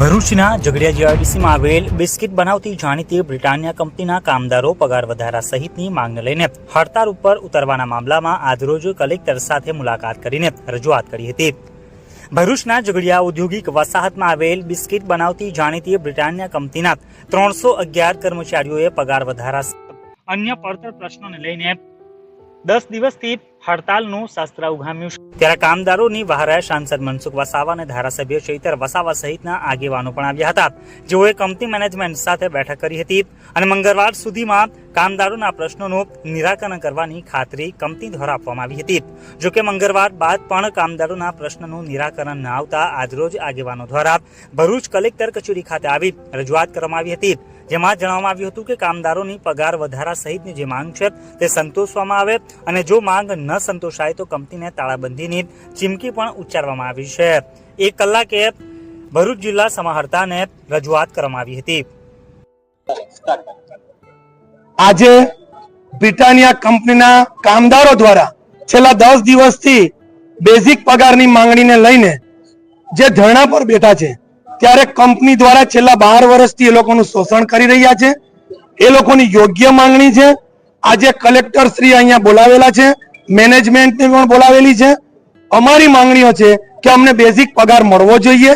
ભરૂચના ઝઘડિયા જીઆરડીસીમાં આવેલ બિસ્કિટ બનાવતી જાણીતી બ્રિટાનિયા કંપનીના કામદારો પગાર વધારા સહિતની માંગને લઈને હડતાળ ઉપર ઉતરવાના મામલામાં આજરોજ કલેક્ટર સાથે મુલાકાત કરીને રજૂઆત કરી હતી. ભરૂચના ઝઘડિયા ઔદ્યોગિક વસાહતમાં આવેલ બિસ્કિટ બનાવતી જાણીતી બ્રિટાનિયા કંપનીના ત્રણસો અગિયાર કર્મચારીઓએ પગાર વધારા અન્ય પડતર પ્રશ્નોને લઈને દસ દિવસથી હડતાલનું શાસ્ત્ર ઉઘામ્યું છે. ત્યારે કામદારોની વહારે સાંસદ મનસુખ વસાવા અને ધારાસભ્ય ચૈતર વસાવા સહિતના આગેવાનો પણ આવ્યા હતા. જેઓએ કંપની મેનેજમેન્ટ સાથે બેઠક કરી હતી અને મંગળવાર સુધીમાં કામદારોના પ્રશ્નોનું નિરાકરણ કરવાની ખાતરી કંપની દ્વારા આપવામાં આવી હતી. જોકે મંગળવાર બાદ પણ કામદારોના પ્રશ્નનું નિરાકરણ ન આવતા આજરોજ આગેવાનો દ્વારા ભરૂચ કલેક્ટર કચેરી ખાતે આવી રજૂઆત કરવામાં આવી હતી. જેમાં જણાવવામાં આવ્યું હતું કે કામદારોની પગાર વધારા સહિતની જે માંગ છે તે સંતોષવામાં આવે અને જો માંગ ન સંતોષાય તો કંપનીને તાળાબંધીની ચીમકી પણ ઉચ્ચારવામાં આવી છે. એક કલાકે ભરૂચ જિલ્લા સમાહર્તાને રજૂઆત કરવામાં આવી હતી. આજે બ્રિટાનિયા કંપનીના કામદારો દ્વારા છેલ્લા દસ દિવસથી બેઝિક પગારની માંગણીને લઈને જે ધરણા પર બેઠા છે ત્યારે કંપની દ્વારા છેલ્લા બાર વર્ષથી એ લોકોનું શોષણ કરી રહ્યા છે. એ લોકોની યોગ્ય માંગણી છે. આજે કલેક્ટર શ્રી અહીંયા બોલાવેલા છે. મેનેજમેન્ટને પણ બોલાવેલી છે. અમારી માંગણીઓ છે કે અમને બેઝિક પગાર મળવો જોઈએ.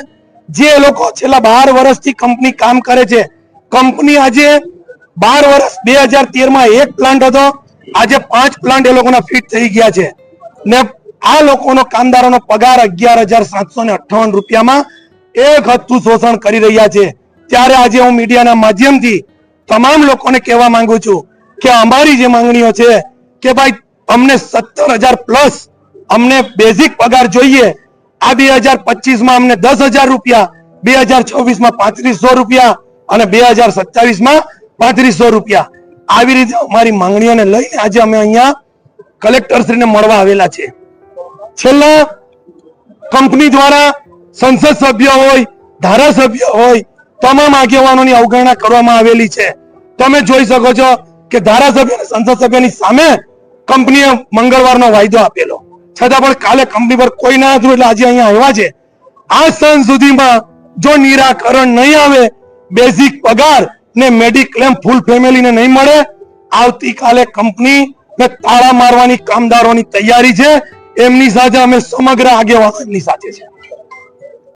જે એ લોકો છેલ્લા બાર વર્ષથી કંપની કામ કરે છે. કંપની આજે બાર વર્ષ બે હજાર તેરમાં એક પ્લાન્ટ હતો. આજે પાંચ પ્લાન્ટ એ લોકોના ફિટ થઈ ગયા છે. ને આ લોકોનો કામદારોનો પગાર અગિયાર હજાર સાતસો ને અઠ્ઠાવન રૂપિયામાં એક હત્તું શોષણ કરી રહ્યા છે. ત્યારે આજે હું મીડિયાના માધ્યમથી તમામ લોકોને કહેવા માંગુ છું કે અમારી જે માંગણીઓ છે કે ભાઈ અમને સત્તર હજાર પ્લસ અમને બેઝિક પગાર જોઈએ. આ બે હજાર પચીસમાં અમને દસ હજાર રૂપિયા, બે હજાર છવ્વીસમાં પાંત્રીસો રૂપિયા અને બે હજાર સત્તાવીસમાં પાંત્રીસો રૂપિયા. આવી રીતે અમારી માંગણીઓને લઈને આજે અમે અહીંયા કલેક્ટરશ્રીને મળવા આવેલા છે. છેલ્લા કંપની દ્વારા સંસદ સભ્ય હોય, ધારાસભ્ય હોય, તમામ આગેવાનોની અવગણના કરવામાં આવેલી છે. તમે જોઈ શકો છો કે ધારાસભ્ય અને સંસદ સભ્યની સામે કંપનીએ મંગળવારનો વાયદો આપેલો. છતાં પણ કાલે કંપની પર કોઈ ના હતું એટલે આજે અહીંયા આવ્યા છે. આ સ્થાન સુધીમાં જો નિરાકરણ નહીં આવે, બેઝિક પગાર ને મેડિક્લેમ ફૂલ ફેમિલીને નહીં મળે, આવતીકાલે કંપની ને તાળા મારવાની કામદારોની તૈયારી છે. એમની સાથે અમે સમગ્ર આગેવાનો એમની સાથે છે